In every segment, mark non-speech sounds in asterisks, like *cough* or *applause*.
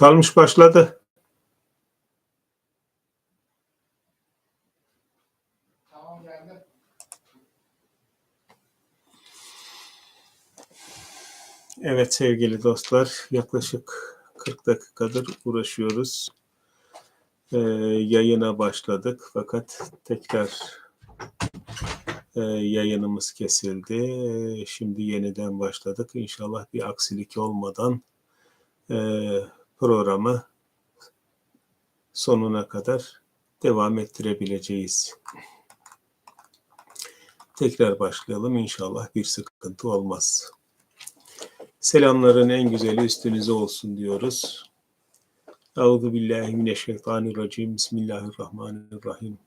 Talmış başladı. Tamam. Evet sevgili dostlar, yaklaşık 40 dakikadır uğraşıyoruz. Ee, yayına başladık fakat tekrar e, yayınımız kesildi. Ee, Şimdi yeniden başladık. İnşallah bir aksilik olmadan e, programı sonuna kadar devam ettirebileceğiz. Tekrar başlayalım. İnşallah bir sıkıntı olmaz. Selamların en güzeli üstünüze olsun diyoruz. Euzu billahi mineşşeytanirracim. Bismillahirrahmanirrahim.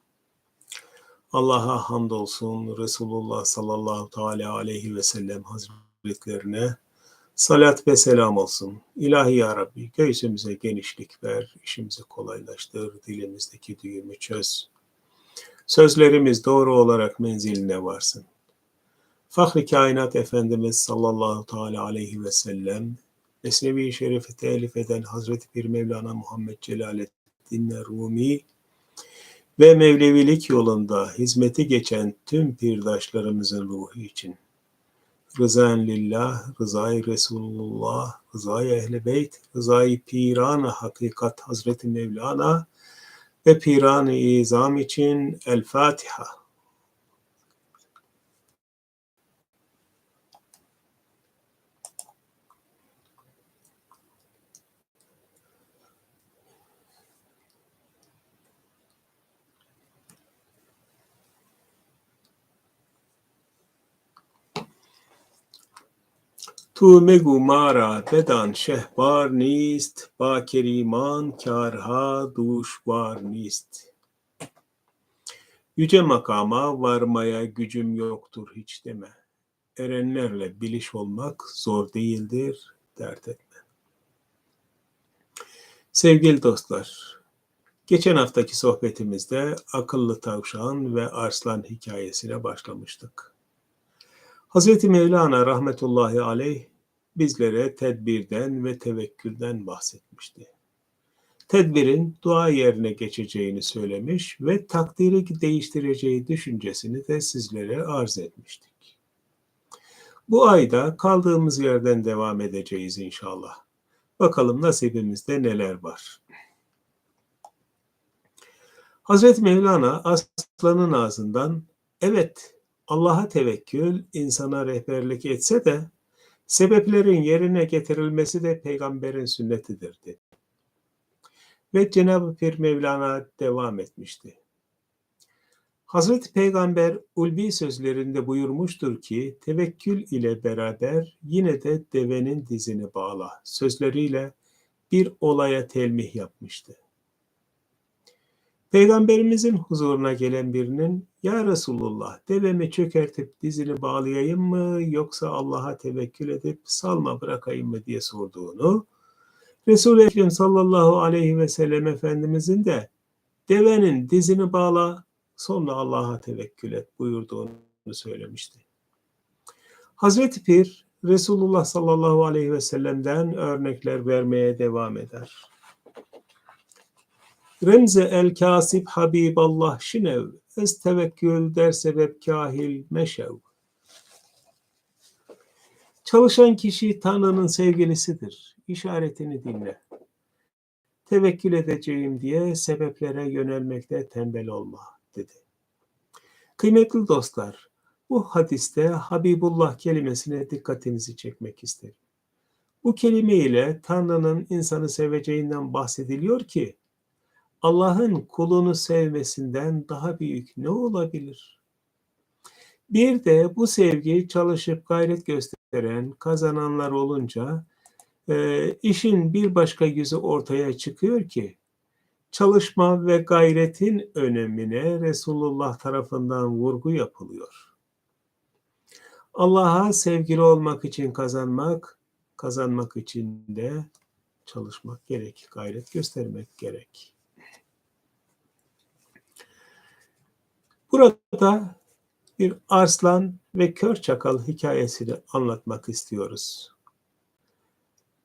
Allah'a hamdolsun. Resulullah sallallahu teala aleyhi ve sellem hazretlerine salat ve selam olsun. İlahi ya Rabbi göğsümüze genişlik ver, işimizi kolaylaştır, dilimizdeki düğümü çöz. Sözlerimiz doğru olarak menziline varsın. Fahri Kainat Efendimiz sallallahu teala aleyhi ve sellem Mesnevi-i Şerif'i telif eden Hazreti Pir Mevlana Muhammed Celaleddin Rumi ve Mevlevilik yolunda hizmeti geçen tüm pirdaşlarımızın ruhu için rızaen lillah, rızayı Resulullah, rızayı Ehl-i Beyt, rızayı Piran-ı Hakikat Hazreti Mevlana ve Piran-ı İzam için El Fatiha. تو مگو ما را بدان شهوار نیست با کریمان کارها دشوار نیست Yüce makama varmaya gücüm yoktur hiç deme. Erenlerle biliş olmak zor değildir, dert etme. Sevgili dostlar, geçen haftaki sohbetimizde akıllı tavşan ve arslan hikayesine başlamıştık. Hazreti Mevlana rahmetullahi aleyh bizlere tedbirden ve tevekkülden bahsetmişti. Tedbirin dua yerine geçeceğini söylemiş ve takdiri değiştireceği düşüncesini de sizlere arz etmiştik. Bu ayda kaldığımız yerden devam edeceğiz inşallah. Bakalım nasibimizde neler var. Hazreti Mevlana aslanın ağzından evet Allah'a tevekkül insana rehberlik etse de sebeplerin yerine getirilmesi de peygamberin sünnetidir dedi. Ve Cenab-ı Pir Mevlana devam etmişti. Hazreti Peygamber ulvi sözlerinde buyurmuştur ki tevekkül ile beraber yine de devenin dizini bağla sözleriyle bir olaya telmih yapmıştı. Peygamberimizin huzuruna gelen birinin ya Resulullah devemi çökertip dizini bağlayayım mı yoksa Allah'a tevekkül edip salma bırakayım mı diye sorduğunu Resul-i Ekrem sallallahu aleyhi ve sellem Efendimizin de devenin dizini bağla sonra Allah'a tevekkül et buyurduğunu söylemişti. Hazreti Pir Resulullah sallallahu aleyhi ve sellem'den örnekler vermeye devam eder. Remze el kasip Habiballah şinev, ez tevekkül der sebep kahil meşev. Çalışan kişi Tanrı'nın sevgilisidir. İşaretini dinle. Tevekkül edeceğim diye sebeplere yönelmekte tembel olma dedi. Kıymetli dostlar, bu hadiste Habibullah kelimesine dikkatinizi çekmek isterim. Bu kelime ile Tanrı'nın insanı seveceğinden bahsediliyor ki Allah'ın kulunu sevmesinden daha büyük ne olabilir? Bir de bu sevgi çalışıp gayret gösteren kazananlar olunca e, işin bir başka yüzü ortaya çıkıyor ki çalışma ve gayretin önemine Resulullah tarafından vurgu yapılıyor. Allah'a sevgili olmak için kazanmak, kazanmak için de çalışmak gerek, gayret göstermek gerek. Burada bir arslan ve kör çakal hikayesini anlatmak istiyoruz.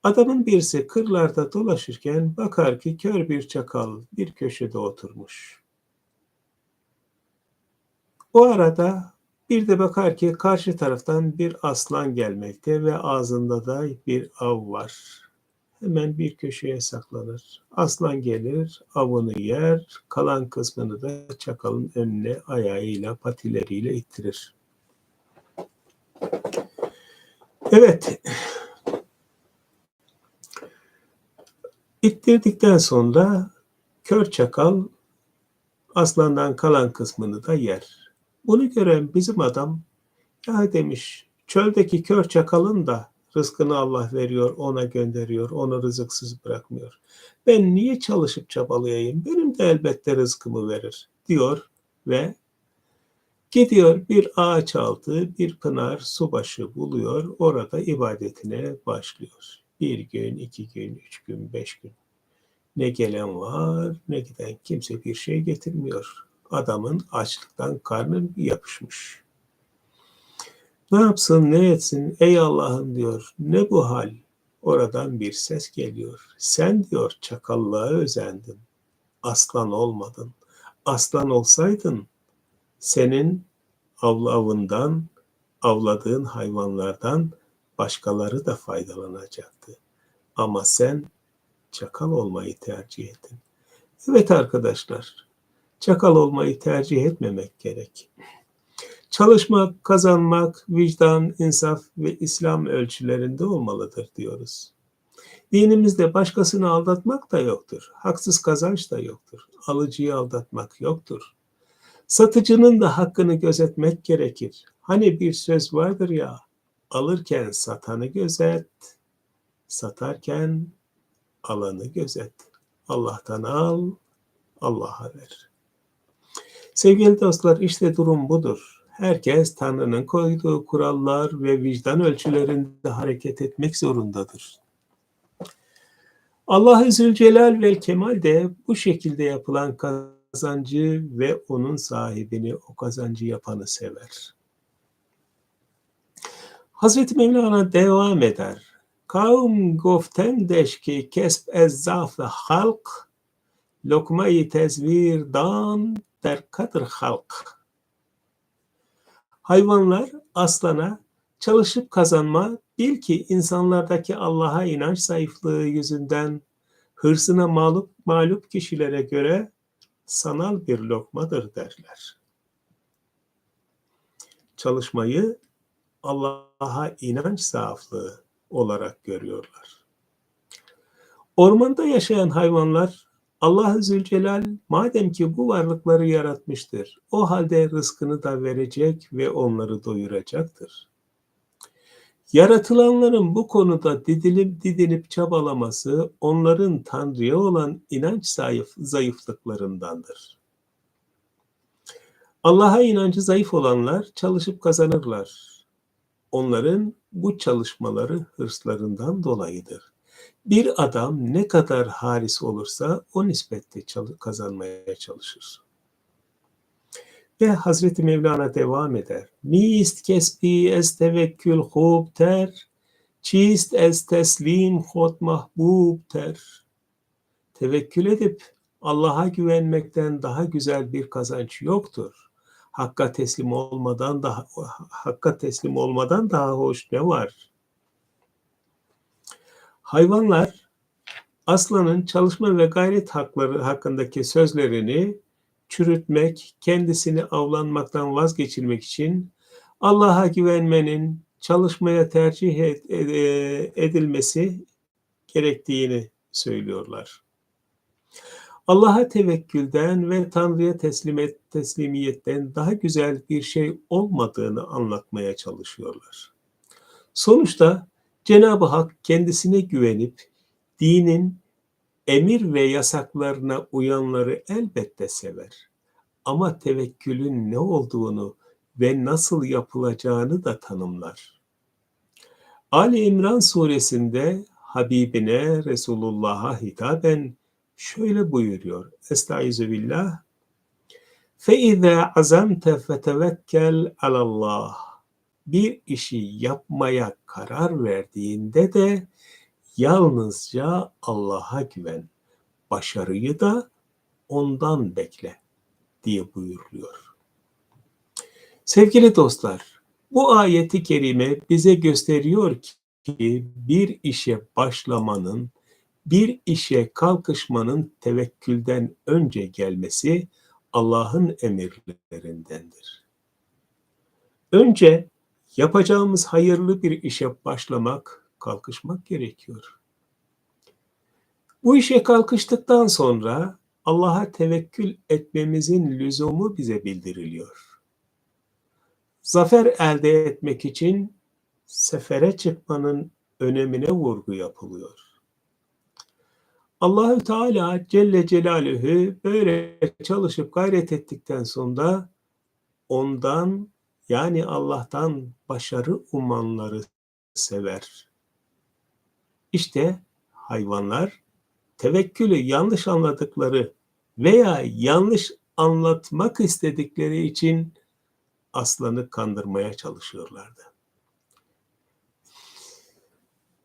Adamın birisi kırlarda dolaşırken bakar ki kör bir çakal bir köşede oturmuş. O arada bir de bakar ki karşı taraftan bir aslan gelmekte ve ağzında da bir av var. Hemen bir köşeye saklanır. Aslan gelir, avını yer, kalan kısmını da çakalın önüne ayağıyla, patileriyle ittirir. Evet. İttirdikten sonra kör çakal aslandan kalan kısmını da yer. Bunu gören bizim adam ya demiş çöldeki kör çakalın da rızkını Allah veriyor, ona gönderiyor, onu rızıksız bırakmıyor. Ben niye çalışıp çabalayayım? Benim de elbette rızkımı verir diyor ve gidiyor bir ağaç altı, bir pınar su başı buluyor. Orada ibadetine başlıyor. Bir gün, iki gün, üç gün, beş gün. Ne gelen var, ne giden kimse bir şey getirmiyor. Adamın açlıktan karnı yapışmış. Ne yapsın, ne etsin? Ey Allah'ım diyor. Ne bu hal? Oradan bir ses geliyor. Sen diyor çakallığa özendin. Aslan olmadın. Aslan olsaydın senin avlavından, avladığın hayvanlardan başkaları da faydalanacaktı. Ama sen çakal olmayı tercih ettin. Evet arkadaşlar, çakal olmayı tercih etmemek gerek. Çalışmak, kazanmak, vicdan, insaf ve İslam ölçülerinde olmalıdır diyoruz. Dinimizde başkasını aldatmak da yoktur. Haksız kazanç da yoktur. Alıcıyı aldatmak yoktur. Satıcının da hakkını gözetmek gerekir. Hani bir söz vardır ya, alırken satanı gözet, satarken alanı gözet. Allah'tan al, Allah'a ver. Sevgili dostlar işte durum budur. Herkes Tanrı'nın koyduğu kurallar ve vicdan ölçülerinde hareket etmek zorundadır. Allah-u Zülcelal ve Kemal de bu şekilde yapılan kazancı ve onun sahibini o kazancı yapanı sever. Hazreti Mevlana devam eder. Kavm goftendeş ki kesb ez zaf halk lokma-i tezvir dan der kadır halk. Hayvanlar aslana çalışıp kazanma bil ki insanlardaki Allah'a inanç zayıflığı yüzünden hırsına mağlup, mağlup kişilere göre sanal bir lokmadır derler. Çalışmayı Allah'a inanç zaaflığı olarak görüyorlar. Ormanda yaşayan hayvanlar Allah Zülcelal madem ki bu varlıkları yaratmıştır, o halde rızkını da verecek ve onları doyuracaktır. Yaratılanların bu konuda didilip didinip çabalaması onların Tanrı'ya olan inanç zayıf, zayıflıklarındandır. Allah'a inancı zayıf olanlar çalışıp kazanırlar. Onların bu çalışmaları hırslarından dolayıdır. Bir adam ne kadar haris olursa o nispette kazanmaya çalışır. Ve Hazreti Mevlana devam eder. Nist kesbi ez tevekkül hub ter, çist ez teslim hot mahbub ter. Tevekkül edip Allah'a güvenmekten daha güzel bir kazanç yoktur. Hakka teslim olmadan daha hakka teslim olmadan daha hoş ne var? Hayvanlar aslanın çalışma ve gayret hakları hakkındaki sözlerini çürütmek, kendisini avlanmaktan vazgeçirmek için Allah'a güvenmenin, çalışmaya tercih edilmesi gerektiğini söylüyorlar. Allah'a tevekkülden ve Tanrı'ya teslimet, teslimiyetten daha güzel bir şey olmadığını anlatmaya çalışıyorlar. Sonuçta Cenab-ı Hak kendisine güvenip dinin emir ve yasaklarına uyanları elbette sever. Ama tevekkülün ne olduğunu ve nasıl yapılacağını da tanımlar. Ali İmran suresinde Habibine Resulullah'a hitaben şöyle buyuruyor. Estaizu billah. فَاِذَا عَزَمْتَ فَتَوَكَّلْ عَلَى اللّٰهِ bir işi yapmaya karar verdiğinde de Yalnızca Allah'a güven. Başarıyı da ondan bekle diye buyuruluyor. Sevgili dostlar, bu ayeti kerime bize gösteriyor ki bir işe başlamanın, bir işe kalkışmanın tevekkülden önce gelmesi Allah'ın emirlerindendir. Önce yapacağımız hayırlı bir işe başlamak, kalkışmak gerekiyor. Bu işe kalkıştıktan sonra Allah'a tevekkül etmemizin lüzumu bize bildiriliyor. Zafer elde etmek için sefere çıkmanın önemine vurgu yapılıyor. Allahü Teala Celle Celaluhu böyle çalışıp gayret ettikten sonra ondan yani Allah'tan başarı umanları sever. İşte hayvanlar tevekkülü yanlış anladıkları veya yanlış anlatmak istedikleri için aslanı kandırmaya çalışıyorlardı.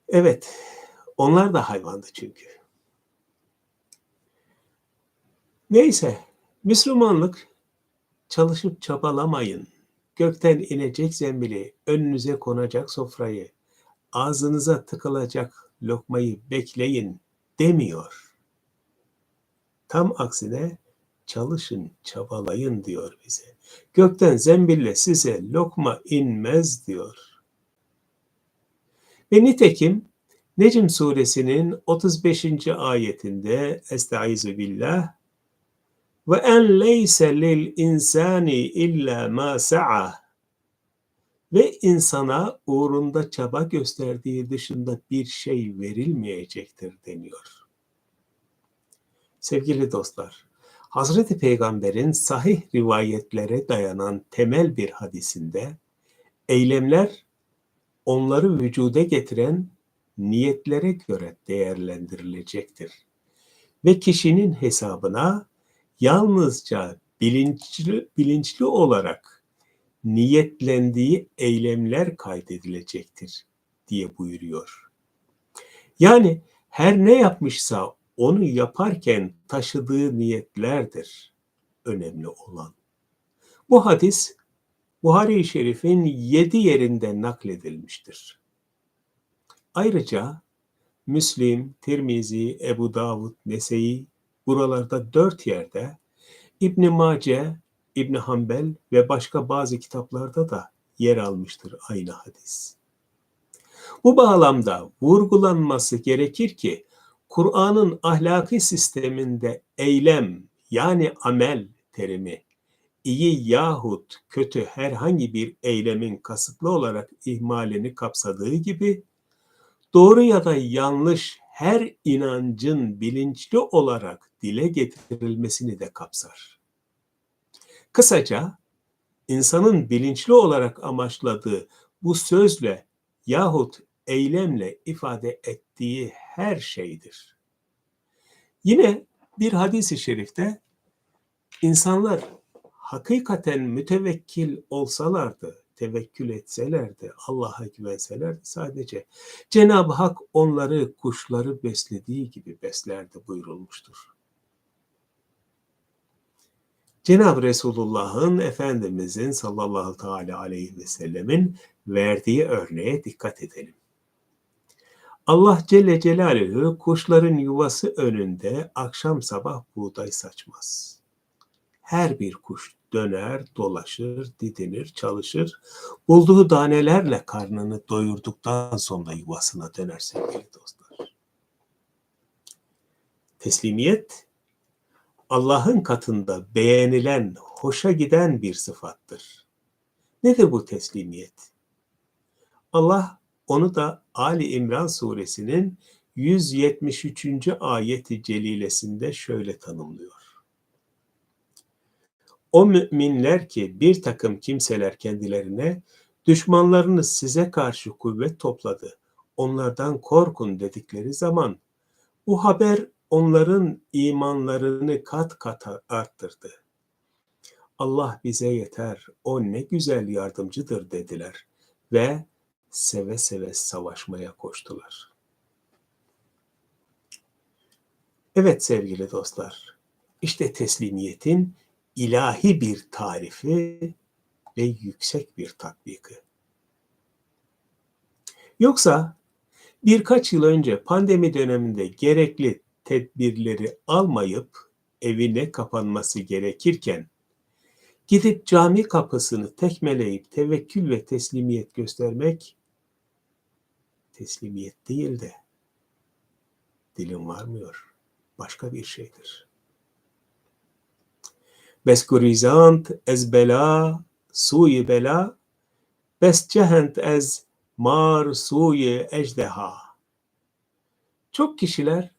Evet, onlar da hayvandı çünkü. Neyse, Müslümanlık çalışıp çabalamayın. Gökten inecek zembili, önünüze konacak sofrayı, ağzınıza tıkılacak lokmayı bekleyin demiyor. Tam aksine çalışın, çabalayın diyor bize. Gökten zembille size lokma inmez diyor. Ve nitekim Necm suresinin 35. ayetinde Estaizu billah ve en leyse lil insani illa ma sa'a ve insana uğrunda çaba gösterdiği dışında bir şey verilmeyecektir deniyor. Sevgili dostlar, Hazreti Peygamber'in sahih rivayetlere dayanan temel bir hadisinde eylemler onları vücude getiren niyetlere göre değerlendirilecektir. Ve kişinin hesabına yalnızca bilinçli, bilinçli olarak niyetlendiği eylemler kaydedilecektir diye buyuruyor. Yani her ne yapmışsa onu yaparken taşıdığı niyetlerdir önemli olan. Bu hadis Buhari-i Şerif'in yedi yerinde nakledilmiştir. Ayrıca Müslim, Tirmizi, Ebu Davud, Nese'yi buralarda dört yerde İbn Mace, İbn Hanbel ve başka bazı kitaplarda da yer almıştır aynı hadis. Bu bağlamda vurgulanması gerekir ki Kur'an'ın ahlaki sisteminde eylem yani amel terimi iyi yahut kötü herhangi bir eylemin kasıtlı olarak ihmalini kapsadığı gibi doğru ya da yanlış her inancın bilinçli olarak dile getirilmesini de kapsar. Kısaca insanın bilinçli olarak amaçladığı bu sözle yahut eylemle ifade ettiği her şeydir. Yine bir hadis-i şerifte insanlar hakikaten mütevekkil olsalardı, tevekkül etselerdi, Allah'a güvenselerdi sadece Cenab-ı Hak onları kuşları beslediği gibi beslerdi buyurulmuştur. Cenab-ı Resulullah'ın Efendimizin sallallahu teala aleyhi ve sellemin verdiği örneğe dikkat edelim. Allah Celle Celaluhu kuşların yuvası önünde akşam sabah buğday saçmaz. Her bir kuş döner, dolaşır, didinir, çalışır. Bulduğu danelerle karnını doyurduktan sonra yuvasına döner sevgili dostlar. Teslimiyet Allah'ın katında beğenilen, hoşa giden bir sıfattır. Nedir bu teslimiyet? Allah onu da Ali İmran suresinin 173. ayeti celilesinde şöyle tanımlıyor. O müminler ki bir takım kimseler kendilerine düşmanlarınız size karşı kuvvet topladı. Onlardan korkun dedikleri zaman bu haber onların imanlarını kat kat arttırdı. Allah bize yeter, o ne güzel yardımcıdır dediler ve seve seve savaşmaya koştular. Evet sevgili dostlar, işte teslimiyetin ilahi bir tarifi ve yüksek bir tatbiki. Yoksa birkaç yıl önce pandemi döneminde gerekli tedbirleri almayıp evine kapanması gerekirken gidip cami kapısını tekmeleyip tevekkül ve teslimiyet göstermek teslimiyet değil de dilim varmıyor. Başka bir şeydir. Beskurizant ez bela suyi bela bescehent ez mar suyi ejdeha. Çok kişiler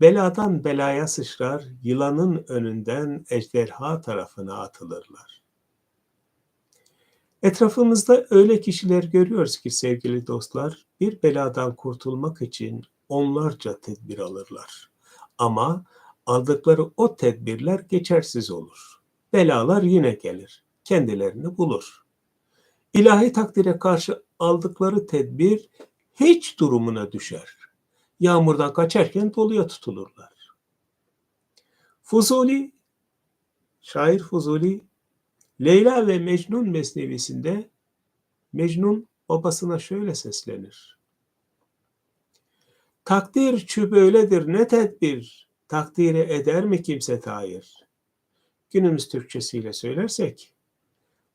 beladan belaya sıçrar, yılanın önünden ejderha tarafına atılırlar. Etrafımızda öyle kişiler görüyoruz ki sevgili dostlar, bir beladan kurtulmak için onlarca tedbir alırlar. Ama aldıkları o tedbirler geçersiz olur. Belalar yine gelir, kendilerini bulur. İlahi takdire karşı aldıkları tedbir hiç durumuna düşer. Yağmurdan kaçarken doluya tutulurlar. Fuzuli, şair Fuzuli, Leyla ve Mecnun mesnevisinde Mecnun babasına şöyle seslenir. Takdir çü böyledir ne tedbir, takdire eder mi kimse tayir? Günümüz Türkçesiyle söylersek,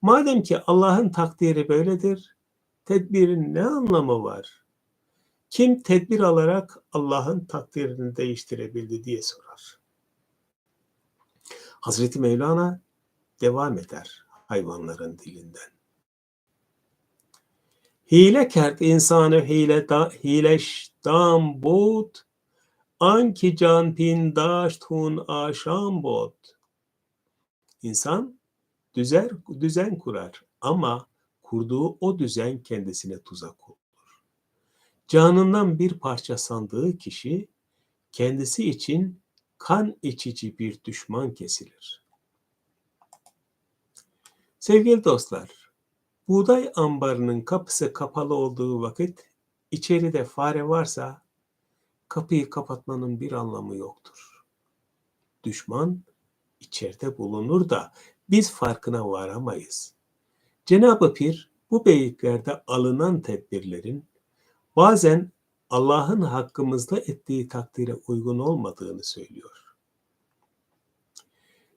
madem ki Allah'ın takdiri böyledir, tedbirin ne anlamı var? Kim tedbir alarak Allah'ın takdirini değiştirebildi diye sorar. Hazreti Mevlana devam eder hayvanların dilinden. Hile kert insanı hile da, hileş dam bod, anki can pindaşt hun aşam bod. İnsan düzer, düzen kurar ama kurduğu o düzen kendisine tuzak olur. Canından bir parça sandığı kişi kendisi için kan içici bir düşman kesilir. Sevgili dostlar, buğday ambarının kapısı kapalı olduğu vakit içeride fare varsa kapıyı kapatmanın bir anlamı yoktur. Düşman içeride bulunur da biz farkına varamayız. Cenab-ı Pir bu beyiklerde alınan tedbirlerin bazen Allah'ın hakkımızda ettiği takdire uygun olmadığını söylüyor.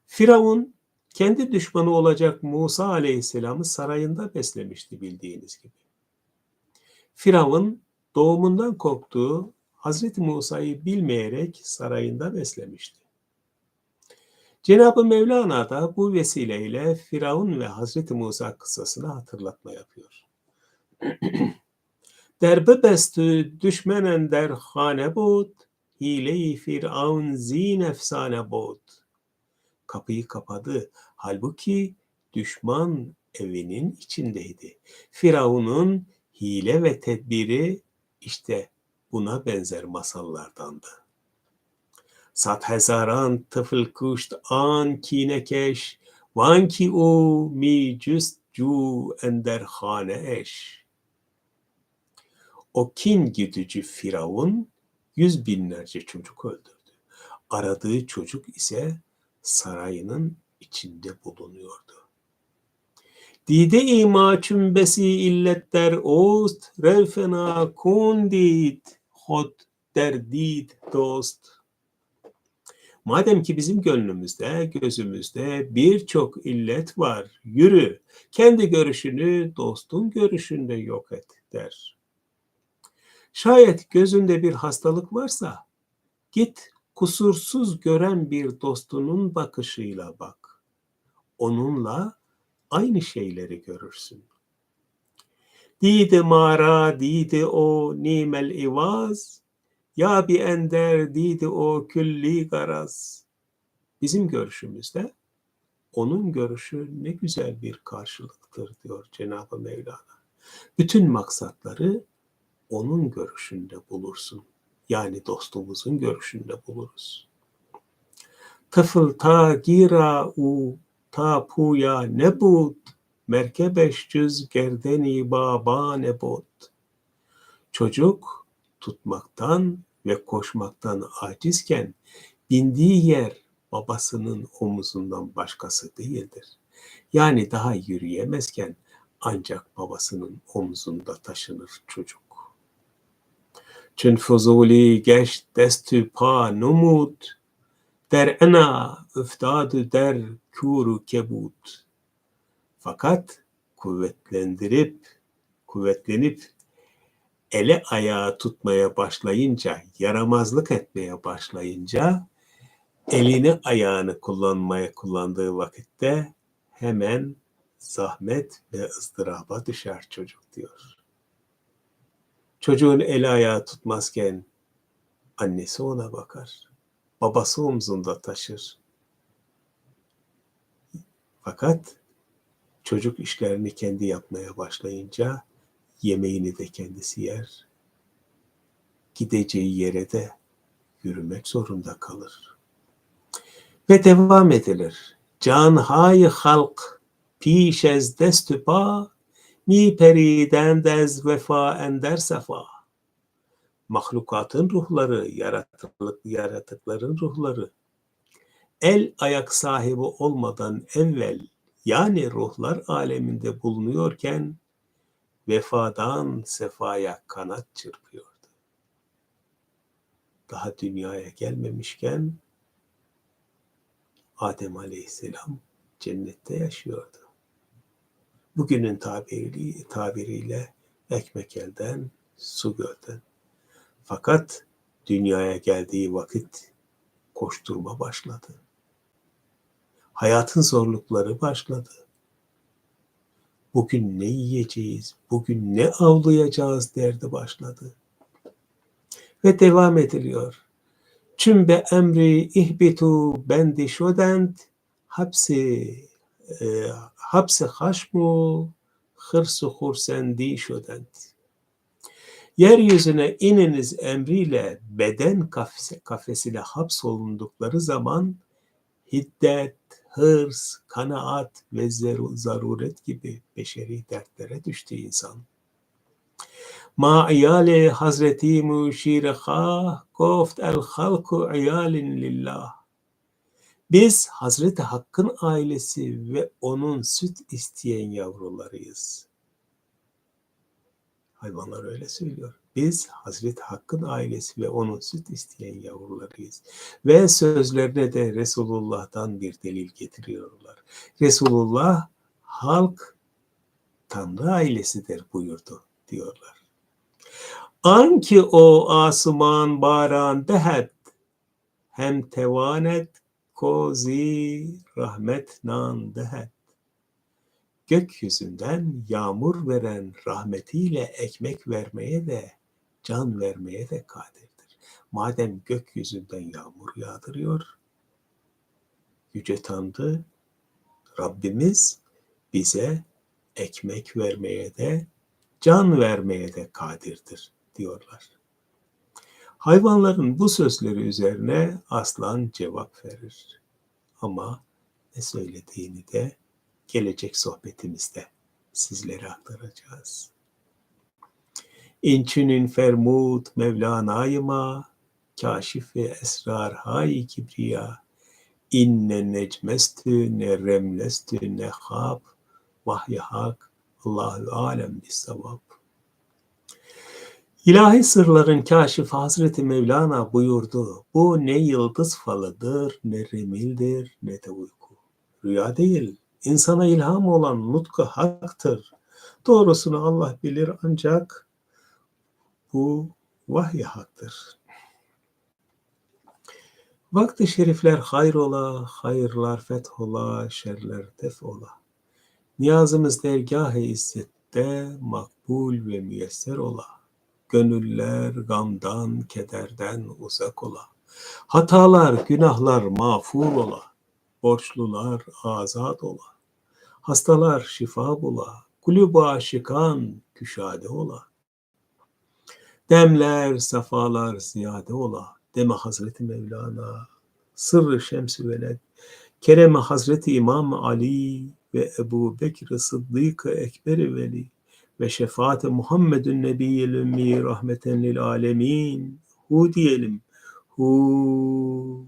Firavun kendi düşmanı olacak Musa aleyhisselamı sarayında beslemişti bildiğiniz gibi. Firavun doğumundan korktuğu Hazreti Musa'yı bilmeyerek sarayında beslemişti. Cenab-ı Mevlana da bu vesileyle Firavun ve Hazreti Musa kıssasına hatırlatma yapıyor. *clears throat* Derbe bestü düşmenen der hane bud, hile-i firavun zin efsane bud. Kapıyı kapadı. Halbuki düşman evinin içindeydi. Firavun'un hile ve tedbiri işte buna benzer masallardandı. Sat hezaran tıfıl kuşt an kinekeş, van ki o mi cüst cu ender hane eş. O kin güdücü Firavun yüz binlerce çocuk öldürdü. Aradığı çocuk ise sarayının içinde bulunuyordu. Dide ima çümbesi illetler ost, revfena kundit, hot derdid dost. Madem ki bizim gönlümüzde, gözümüzde birçok illet var, yürü, kendi görüşünü dostun görüşünde yok et der. Şayet gözünde bir hastalık varsa git kusursuz gören bir dostunun bakışıyla bak. Onunla aynı şeyleri görürsün. Dide mara dide o nimel ivaz ya bi ender dide o külli garaz. Bizim görüşümüzde onun görüşü ne güzel bir karşılıktır diyor Cenab-ı Mevlana. Bütün maksatları onun görüşünde bulursun. Yani dostumuzun görüşünde buluruz. Tıfıl ta gira u ta puya ne bud merkebeş cüz gerdeni baba ne bud. Çocuk tutmaktan ve koşmaktan acizken bindiği yer babasının omuzundan başkası değildir. Yani daha yürüyemezken ancak babasının omzunda taşınır çocuk. Çün fuzuli geç destü pa numud, der ena üftadü der kuru kebut. Fakat kuvvetlendirip, kuvvetlenip ele ayağı tutmaya başlayınca, yaramazlık etmeye başlayınca elini ayağını kullanmaya kullandığı vakitte hemen zahmet ve ızdıraba düşer çocuk diyor. Çocuğun eli ayağı tutmazken annesi ona bakar. Babası omzunda taşır. Fakat çocuk işlerini kendi yapmaya başlayınca yemeğini de kendisi yer. Gideceği yere de yürümek zorunda kalır. Ve devam edilir. Can hay halk piş ez destüpa mi periden dez vefa ender sefa. Mahlukatın ruhları, yaratılık, yaratıkların ruhları el ayak sahibi olmadan evvel yani ruhlar aleminde bulunuyorken vefadan sefaya kanat çırpıyordu. Daha dünyaya gelmemişken Adem Aleyhisselam cennette yaşıyordu. Bugünün tabiri, tabiriyle ekmek elden, su gölden. Fakat dünyaya geldiği vakit koşturma başladı. Hayatın zorlukları başladı. Bugün ne yiyeceğiz, bugün ne avlayacağız derdi başladı. Ve devam ediliyor. Çün be emri ihbitu bendi şodent hapsi e, hapsi haşmu hırsı hursendi şodent. Yeryüzüne ininiz emriyle beden kafesi, kafesine hapsolundukları zaman hiddet, hırs, kanaat ve zaruret gibi beşeri dertlere düştü insan. Ma iyale Hazreti Müşire Khah goft el halku iyalin lillah. Biz Hazreti Hakk'ın ailesi ve onun süt isteyen yavrularıyız. Hayvanlar öyle söylüyor. Biz Hazreti Hakk'ın ailesi ve onun süt isteyen yavrularıyız. Ve sözlerine de Resulullah'tan bir delil getiriyorlar. Resulullah halk Tanrı ailesidir buyurdu diyorlar. Anki o asuman baran dehet hem tevanet kozi rahmet nan dehet. Gökyüzünden yağmur veren rahmetiyle ekmek vermeye de can vermeye de kadirdir. Madem gökyüzünden yağmur yağdırıyor, Yüce Tanrı Rabbimiz bize ekmek vermeye de can vermeye de kadirdir diyorlar. Hayvanların bu sözleri üzerine aslan cevap verir. Ama ne söylediğini de gelecek sohbetimizde sizlere aktaracağız. İnçünün fermud Mevlana'yıma, kaşif ve esrar hay kibriya, inne necmestü ne remlestü ne hab, vahyi hak, Allahu alem bisavab. İlahi sırların kaşif Hazreti Mevlana buyurdu. Bu ne yıldız falıdır, ne remildir, ne de uyku. Rüya değil, insana ilham olan nutku haktır. Doğrusunu Allah bilir ancak bu vahiy haktır. Vakti şerifler hayrola, hayırlar fethola, şerler defola. Niyazımız dergâh-ı izzette makbul ve müyesser ola. Gönüller gamdan, kederden uzak ola. Hatalar, günahlar mağfur ola. Borçlular azat ola. Hastalar şifa bula. Kulübü aşıkan küşade ola. Demler, safalar ziyade ola. Deme Hazreti Mevlana. Sırrı Şems-i Veled. Kereme Hazreti İmam Ali ve Ebu Bekir Sıddık-ı Ekber Veli ve şefaat Muhammedun Nebiyyil Ümmi rahmeten lil alemin. Hu diyelim. Hu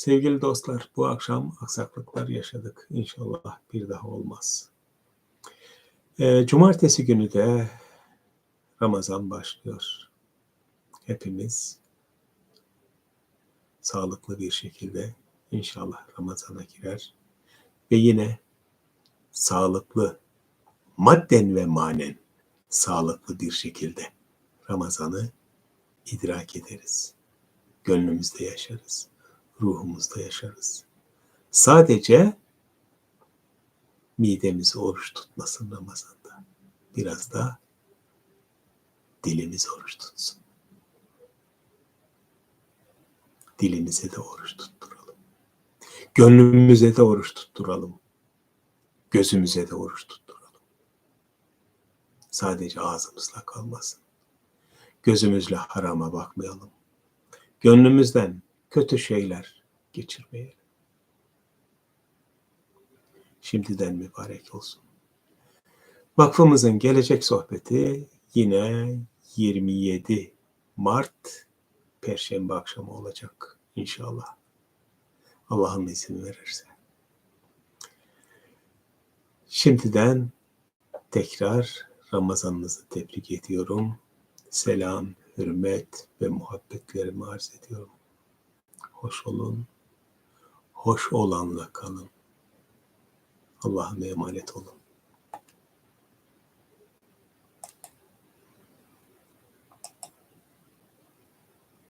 Sevgili dostlar, bu akşam aksaklıklar yaşadık. İnşallah bir daha olmaz. Ee, cumartesi günü de Ramazan başlıyor. Hepimiz sağlıklı bir şekilde inşallah Ramazan'a girer ve yine sağlıklı madden ve manen sağlıklı bir şekilde Ramazan'ı idrak ederiz. Gönlümüzde yaşarız, ruhumuzda yaşarız. Sadece midemiz oruç tutmasın Ramazan'da. Biraz da dilimiz oruç tutsun. Dilimize de oruç tutturalım. Gönlümüze de oruç tutturalım. Gözümüze de oruç tutturalım. Sadece ağzımızla kalmasın. Gözümüzle harama bakmayalım. Gönlümüzden kötü şeyler geçirmeyelim. Şimdiden mübarek olsun. Vakfımızın gelecek sohbeti yine 27 Mart Perşembe akşamı olacak inşallah. Allah'ın izin verirse. Şimdiden tekrar Ramazanınızı tebrik ediyorum. Selam, hürmet ve muhabbetlerimi arz ediyorum. Hoş olun, hoş olanla kalın. Allah'a emanet olun.